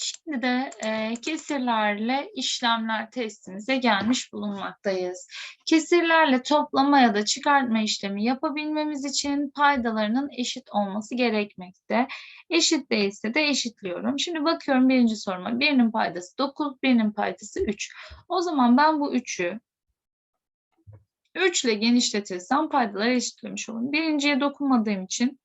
Şimdi de e, kesirlerle işlemler testimize gelmiş bulunmaktayız. Kesirlerle toplama ya da çıkartma işlemi yapabilmemiz için paydalarının eşit olması gerekmekte. Eşit değilse de eşitliyorum. Şimdi bakıyorum birinci soruma. Birinin paydası 9, birinin paydası 3. O zaman ben bu 3'ü 3 ile genişletirsem paydaları eşitlemiş olurum. Birinciye dokunmadığım için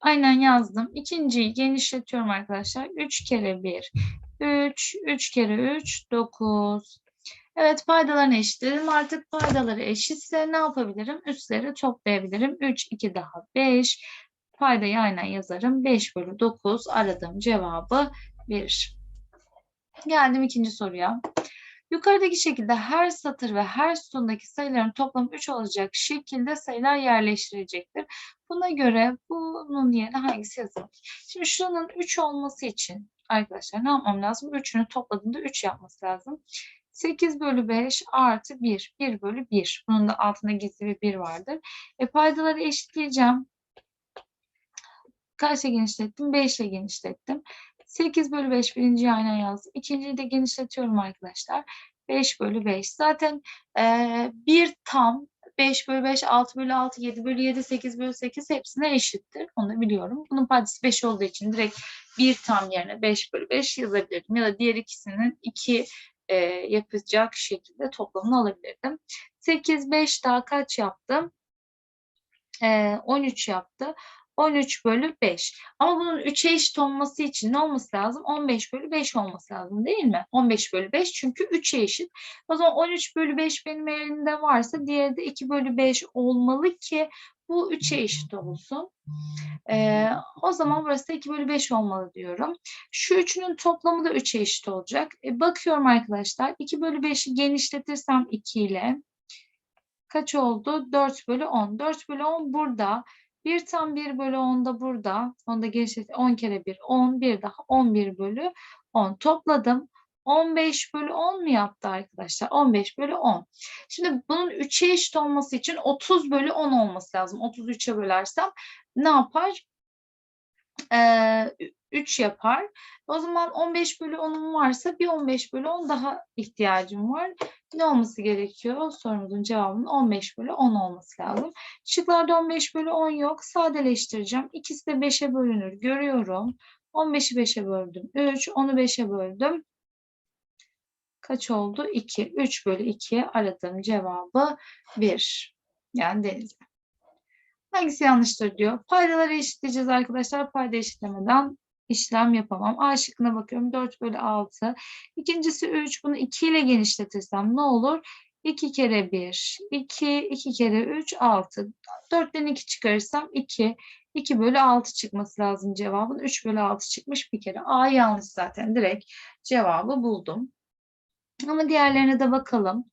Aynen yazdım. İkinciyi genişletiyorum arkadaşlar. 3 kere 1, 3, 3 kere 3, 9. Evet paydalarını eşitledim. Artık paydaları eşitse ne yapabilirim? Üstleri toplayabilirim. 3, 2 daha 5. Paydayı aynen yazarım. 5 bölü 9 aradığım cevabı verir. Geldim ikinci soruya. Yukarıdaki şekilde her satır ve her sütundaki sayıların toplamı 3 olacak şekilde sayılar yerleştirilecektir. Buna göre bunun yerine hangisi yazılır? Şimdi şuranın 3 olması için arkadaşlar ne yapmam lazım? 3'ünü topladığımda 3 yapması lazım. 8 bölü 5 artı 1. 1 bölü 1. Bunun da altında gizli bir 1 vardır. E paydaları eşitleyeceğim. Kaçla genişlettim? 5 ile genişlettim. 8 bölü 5 birinciyi aynen yazdım. İkinciyi de genişletiyorum arkadaşlar. 5 bölü 5. Zaten e, bir tam 5 bölü 5, 6 bölü 6, 7 bölü 7, 8 bölü 8 hepsine eşittir. Onu biliyorum. Bunun paydası 5 olduğu için direkt bir tam yerine 5 bölü 5 yazabilirdim. Ya da diğer ikisinin 2 e, yapacak şekilde toplamını alabilirdim. 8, 5 daha kaç yaptım? E, 13 yaptı. 13 bölü 5. Ama bunun 3'e eşit olması için ne olması lazım? 15 bölü 5 olması lazım değil mi? 15 bölü 5 çünkü 3'e eşit. O zaman 13 bölü 5 benim elimde varsa diğeri de 2 bölü 5 olmalı ki bu 3'e eşit olsun. Ee, o zaman burası da 2 bölü 5 olmalı diyorum. Şu üçünün toplamı da 3'e eşit olacak. E, bakıyorum arkadaşlar. 2 bölü 5'i genişletirsem 2 ile kaç oldu? 4 bölü 10. 4 bölü 10 burada. 1 tam 1 bölü 10 da burada. Onu da genişlet 10 kere 1 10. Bir daha 11 bölü 10. Topladım. 15 bölü 10 mu yaptı arkadaşlar? 15 bölü 10. Şimdi bunun 3'e eşit olması için 30 bölü 10 olması lazım. 33'e bölersem ne yapar? Ee, 3 yapar. O zaman 15 bölü 10'um varsa bir 15 bölü 10 daha ihtiyacım var. Ne olması gerekiyor? Sorumuzun cevabının 15 bölü 10 olması lazım. Şıklarda 15 bölü 10 yok. Sadeleştireceğim. İkisi de 5'e bölünür. Görüyorum. 15'i 5'e böldüm. 3. 10'u 5'e böldüm. Kaç oldu? 2. 3 bölü 2'ye aradığım cevabı 1. Yani denize. Hangisi yanlıştır diyor. Paydaları eşitleyeceğiz arkadaşlar. Payda eşitlemeden işlem yapamam. A şıkkına bakıyorum. 4 bölü 6. İkincisi 3. Bunu 2 ile genişletirsem ne olur? 2 kere 1, 2, 2 kere 3, 6. 4'ten 2 çıkarırsam 2. 2 bölü 6 çıkması lazım cevabın. 3 bölü 6 çıkmış bir kere. A yanlış zaten. Direkt cevabı buldum. Ama diğerlerine de bakalım.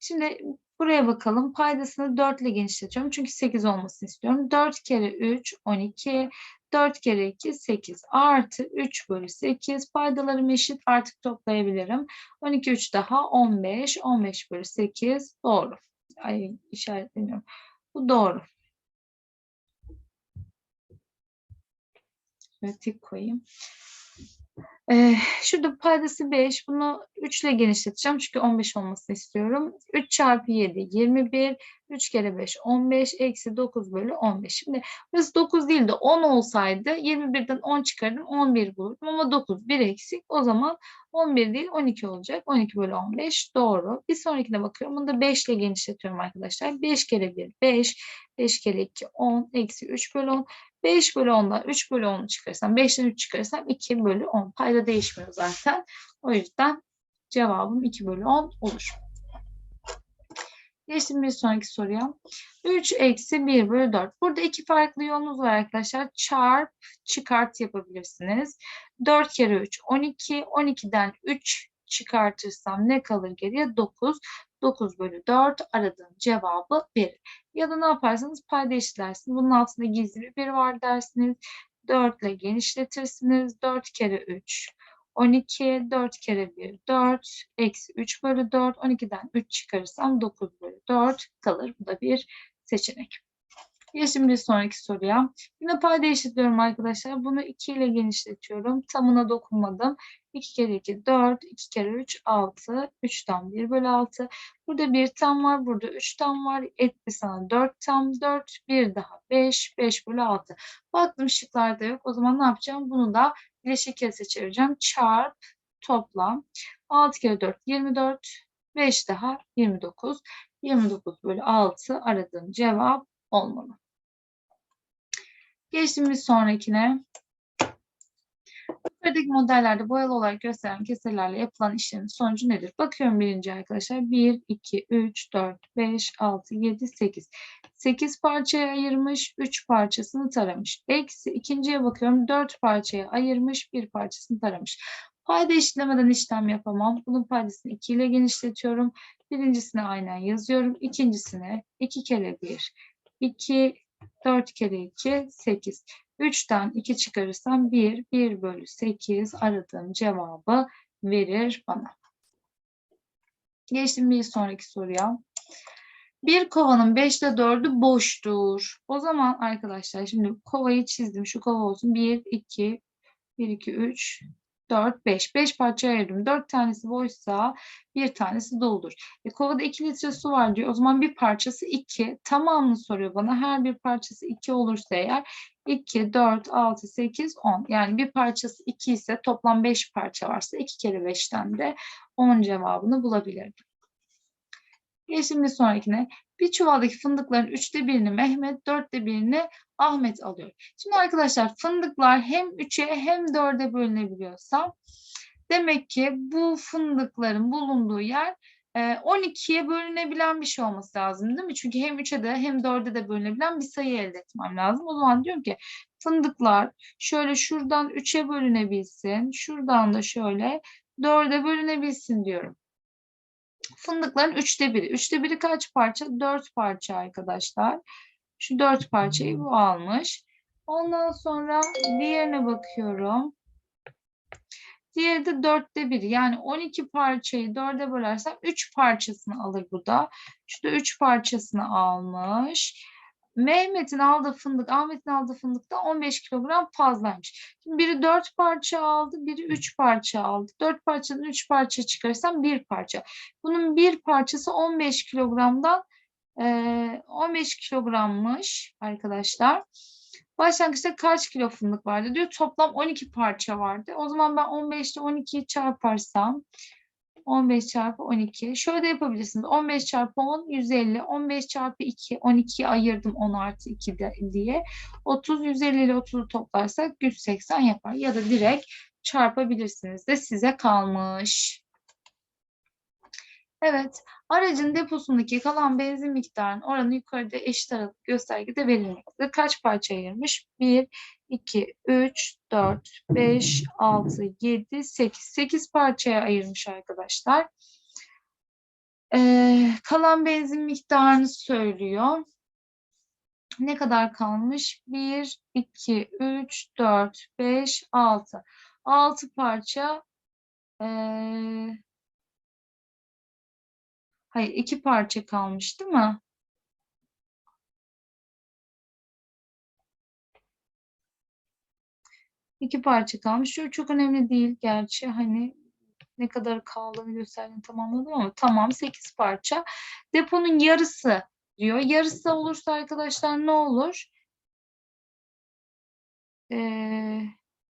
Şimdi buraya bakalım. Paydasını 4 ile genişletiyorum. Çünkü 8 olmasını istiyorum. 4 kere 3, 12. 4 kere 2 8 artı 3 bölü 8 paydalarım eşit artık toplayabilirim. 12 3 daha 15 15 bölü 8 doğru. Ay işaretlemiyorum. Bu doğru. Şöyle tik koyayım. Ee, şurada paydası 5. Bunu 3 ile genişleteceğim. Çünkü 15 olmasını istiyorum. 3 çarpı 7 21. 3 kere 5 15. Eksi 9 bölü 15. Şimdi burası 9 değil de 10 olsaydı 21'den 10 çıkardım. 11 bulurdum. Ama 9 bir eksik. O zaman 11 değil 12 olacak. 12 bölü 15 doğru. Bir sonrakine bakıyorum. Bunu da 5 ile genişletiyorum arkadaşlar. 5 kere 1 5. 5 kere 2 10. Eksi 3 bölü 10. 5 bölü 10'dan 3 bölü 10'u çıkarırsam 5'ten 3 çıkarırsam 2 bölü 10. Payda değişmiyor zaten. O yüzden cevabım 2 bölü 10 olur. Geçtim bir sonraki soruya. 3 eksi 1 bölü 4. Burada iki farklı yolunuz var arkadaşlar. Çarp, çıkart yapabilirsiniz. 4 kere 3 12. 12'den 3 çıkartırsam ne kalır geriye? 9. 9 bölü 4 aradığım cevabı verir. Ya da ne yaparsanız payda eşitlersiniz. Bunun altında gizli bir 1 var dersiniz. 4 ile genişletirsiniz. 4 kere 3 12, 4 kere 1 4, eksi 3 bölü 4, 12'den 3 çıkarırsam 9 bölü 4 kalır. Bu da bir seçenek. Geçtim bir sonraki soruya. Yine payda eşitliyorum arkadaşlar. Bunu 2 ile genişletiyorum. Tamına dokunmadım. 2 kere 2 4, 2 kere 3 6, 3'ten 1 bölü 6. Burada bir tam var, burada 3 tam var. Etti sana 4 tam 4, bir daha 5, 5 bölü 6. Baktım şıklarda yok. O zaman ne yapacağım? Bunu da bileşik kese çevireceğim. Çarp, toplam. 6 kere 4, 24. 5 daha 29. 29 bölü 6 aradığım cevap olmalı. Geçtim bir sonrakine. Yukarıdaki modellerde boyalı olarak gösteren keselerle yapılan işlemin sonucu nedir? Bakıyorum birinci arkadaşlar. 1, 2, 3, 4, 5, 6, 7, 8. 8 parçaya ayırmış, 3 parçasını taramış. Eksi ikinciye bakıyorum. 4 parçaya ayırmış, 1 parçasını taramış. Payda eşitlemeden işlem yapamam. Bunun paydasını 2 ile genişletiyorum. Birincisine aynen yazıyorum. İkincisine 2 kere 1, 2, 4 kere 2, 8. 3'ten 2 çıkarırsam 1, 1 bölü 8 aradığım cevabı verir bana. Geçtim bir sonraki soruya. Bir kovanın 5'te 4'ü boştur. O zaman arkadaşlar şimdi kovayı çizdim. Şu kova olsun. 1, 2, 1, 2, 3, 4, 5. 5 parçaya ayırdım. 4 tanesi boşsa bir tanesi doludur. E, kovada 2 litre su var diyor. O zaman bir parçası 2. Tamamını soruyor bana. Her bir parçası 2 olursa eğer 2, 4, 6, 8, 10. Yani bir parçası 2 ise toplam 5 parça varsa 2 kere 5'ten de 10 cevabını bulabilirdim. Geçtim bir sonrakine. Bir çuvaldaki fındıkların üçte birini Mehmet, dörtte birini Ahmet alıyor. Şimdi arkadaşlar fındıklar hem 3'e hem 4'e bölünebiliyorsa demek ki bu fındıkların bulunduğu yer 12'ye bölünebilen bir şey olması lazım değil mi? Çünkü hem 3'e de hem 4'e de bölünebilen bir sayı elde etmem lazım. O zaman diyorum ki fındıklar şöyle şuradan 3'e bölünebilsin. Şuradan da şöyle 4'e bölünebilsin diyorum. Fındıkların üçte biri. Üçte biri kaç parça? Dört parça arkadaşlar. Şu dört parçayı bu almış. Ondan sonra diğerine bakıyorum. Diğeri de dörtte bir. Yani 12 parçayı dörde bölersem 3 parçasını alır bu da. Şu da 3 parçasını almış. Mehmet'in aldığı fındık, Ahmet'in aldığı fındık da 15 kilogram fazlaymış. Şimdi biri 4 parça aldı, biri 3 parça aldı. 4 parçadan 3 parça çıkarsam 1 parça. Bunun bir parçası 15 kilogramdan 15 kilogrammış arkadaşlar. Başlangıçta kaç kilo fındık vardı diyor. Toplam 12 parça vardı. O zaman ben 15 ile 12'yi çarparsam 15 çarpı 12. Şöyle de yapabilirsiniz. 15 çarpı 10 150. 15 çarpı 2 12'yi ayırdım 10 artı 2 de, diye. 30 150 ile 30'u toplarsak 180 yapar. Ya da direkt çarpabilirsiniz de size kalmış. Evet, aracın deposundaki kalan benzin miktarının oranı yukarıda eşit aralık göstergede verilmektedir. Kaç parça ayırmış? 1, 2, 3, 4, 5, 6, 7, 8. 8 parçaya ayırmış arkadaşlar. Ee, kalan benzin miktarını söylüyor. Ne kadar kalmış? 1, 2, 3, 4, 5, 6. 6 parça ee, Hayır iki parça kalmış değil mi? İki parça kalmış. Şu çok önemli değil gerçi. Hani ne kadar kaldığını gösterdiğini tamamladım ama tamam 8 parça. Deponun yarısı diyor. Yarısı olursa arkadaşlar ne olur? Ee,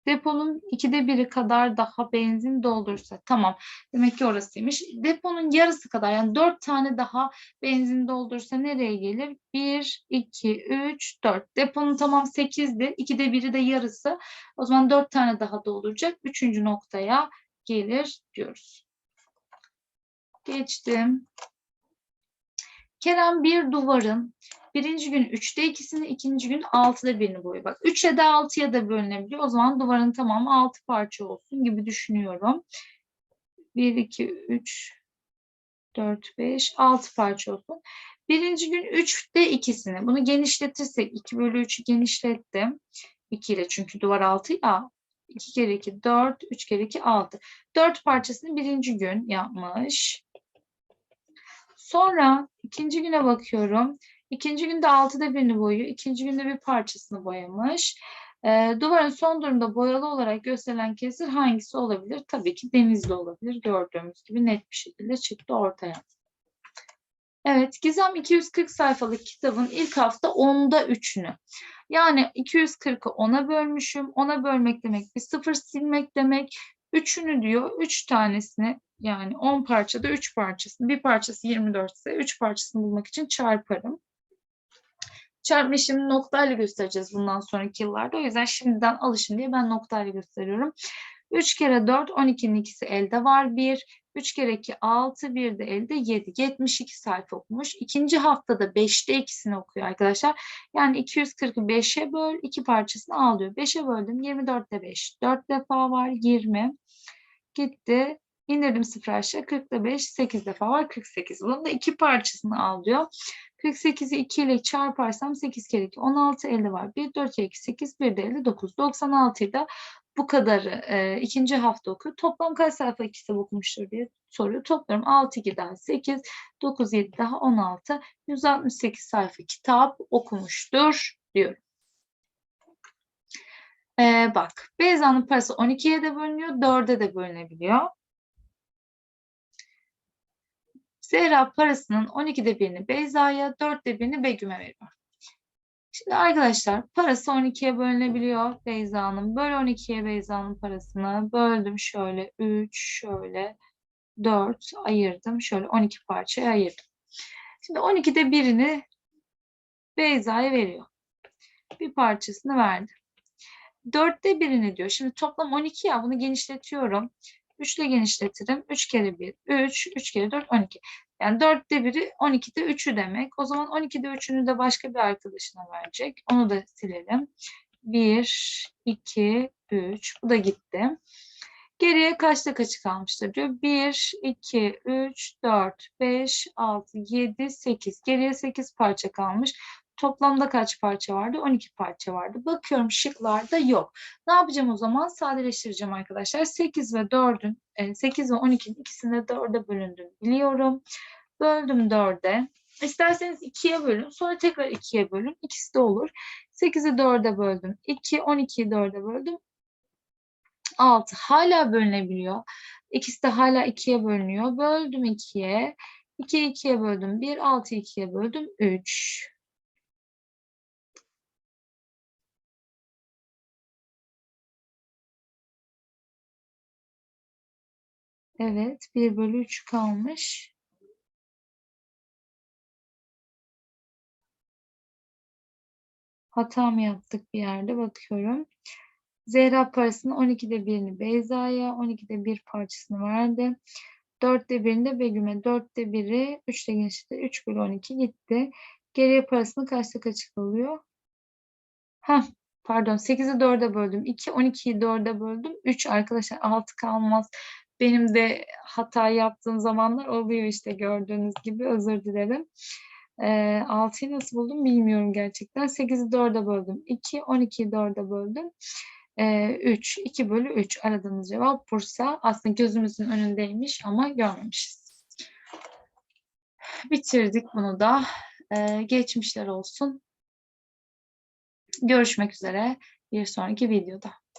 Deponun ikide biri kadar daha benzin doldursa tamam demek ki orasıymış. Deponun yarısı kadar yani dört tane daha benzin doldursa nereye gelir? Bir, iki, üç, dört. Deponun tamam sekizdi. ikide biri de yarısı. O zaman dört tane daha dolduracak. Üçüncü noktaya gelir diyoruz. Geçtim. Kerem bir duvarın birinci gün üçte ikisini, ikinci gün altıda birini boyuyor. Bak üç ya da altıya da bölünebiliyor. O zaman duvarın tamamı altı parça olsun gibi düşünüyorum. Bir, iki, üç, dört, beş, altı parça olsun. Birinci gün üçte ikisini. Bunu genişletirsek iki bölü üçü genişlettim. 2 ile çünkü duvar altı ya. 2 kere 2 4, 3 kere 2 6. 4 parçasını birinci gün yapmış. Sonra ikinci güne bakıyorum. İkinci günde altıda birini boyuyor. İkinci günde bir parçasını boyamış. Ee, duvarın son durumda boyalı olarak gösterilen kesir hangisi olabilir? Tabii ki denizli olabilir. Gördüğümüz gibi net bir şekilde çıktı ortaya. Evet, Gizem 240 sayfalık kitabın ilk hafta 10'da 3'ünü. Yani 240'ı 10'a bölmüşüm. 10'a bölmek demek bir sıfır silmek demek. 3'ünü diyor 3 tanesini yani 10 parçada 3 parçasını bir parçası 24 ise 3 parçasını bulmak için çarparım. Çarpma işlemini noktayla göstereceğiz bundan sonraki yıllarda. O yüzden şimdiden alışın diye ben noktayla gösteriyorum. 3 kere 4, 12'nin ikisi elde var 1. 3 kere 2, 6, 1 de elde 7. 72 sayfa okumuş. İkinci haftada 5'te ikisini okuyor arkadaşlar. Yani 240'ı 5'e böl, 2 parçasını al diyor. 5'e böldüm, 24'te 5. 4 defa var, 20. Gitti. İndirdim 0 aşağı. 40'da 5, 8 defa var, 48. Bunun da 2 parçasını al diyor. 48'i 2 ile çarparsam 8 kere 2 16 elde var. 1 4 kere 2 8 1 de elde 9. 96'yı da bu kadarı e, ikinci hafta okuyor. Toplam kaç sayfa kitap okumuştur diye soruyor. Toplarım 6 2 daha 8 9 7 daha 16 168 sayfa kitap okumuştur diyorum. E, bak Beyza'nın parası 12'ye de bölünüyor 4'e de bölünebiliyor. Zehra parasının 12'de birini Beyza'ya, 4'te birini Begüm'e veriyor. Şimdi arkadaşlar parası 12'ye bölünebiliyor Beyza'nın. Böl 12'ye Beyza'nın parasını. Böldüm şöyle 3, şöyle 4 ayırdım. Şöyle 12 parçaya ayırdım. Şimdi 12'de birini Beyza'ya veriyor. Bir parçasını verdi. 4'te birini diyor. Şimdi toplam 12 ya bunu genişletiyorum. 3 ile genişletirim. 3 kere 1, 3, 3 kere 4, 12. Yani 4'te biri 12'de 3'ü demek. O zaman 12'de 3'ünü de başka bir arkadaşına verecek. Onu da silelim. 1, 2, 3. Bu da gitti. Geriye kaçta kaçı kalmıştır diyor. 1, 2, 3, 4, 5, 6, 7, 8. Geriye 8 parça kalmış. Toplamda kaç parça vardı? 12 parça vardı. Bakıyorum şıklarda yok. Ne yapacağım o zaman? Sadeleştireceğim arkadaşlar. 8 ve 4'ün, 8 ve 12'nin ikisinde 4'e bölündüğünü biliyorum. Böldüm 4'e. İsterseniz 2'ye bölün. Sonra tekrar 2'ye bölün. İkisi de olur. 8'i 4'e böldüm. 2, 12'yi 4'e böldüm. 6 hala bölünebiliyor. İkisi de hala 2'ye bölünüyor. Böldüm 2'ye. 2'yi 2'ye böldüm. 1, 6'yı 2'ye böldüm. 3. Evet, 1 bölü 3 kalmış. Hata mı yaptık bir yerde bakıyorum. Zehra parasının 12'de birini Beyza'ya, 12'de bir parçasını verdi. 4'te birini de Begüm'e, 4'te biri 3'te gençlikte 3 bölü 12 gitti. Geriye parasını kaçta kaç kalıyor? Heh, pardon 8'i 4'e böldüm. 2, 12'yi 4'e böldüm. 3 arkadaşlar 6 kalmaz. Benim de hata yaptığım zamanlar oluyor işte gördüğünüz gibi özür dilerim. E, 6'yı nasıl buldum bilmiyorum gerçekten. 8'i 4'e böldüm. 2, 12'yi 4'e böldüm. E, 3, 2 bölü 3 aradığımız cevap Bursa. Aslında gözümüzün önündeymiş ama görmemişiz. Bitirdik bunu da. Geçmişler olsun. Görüşmek üzere bir sonraki videoda.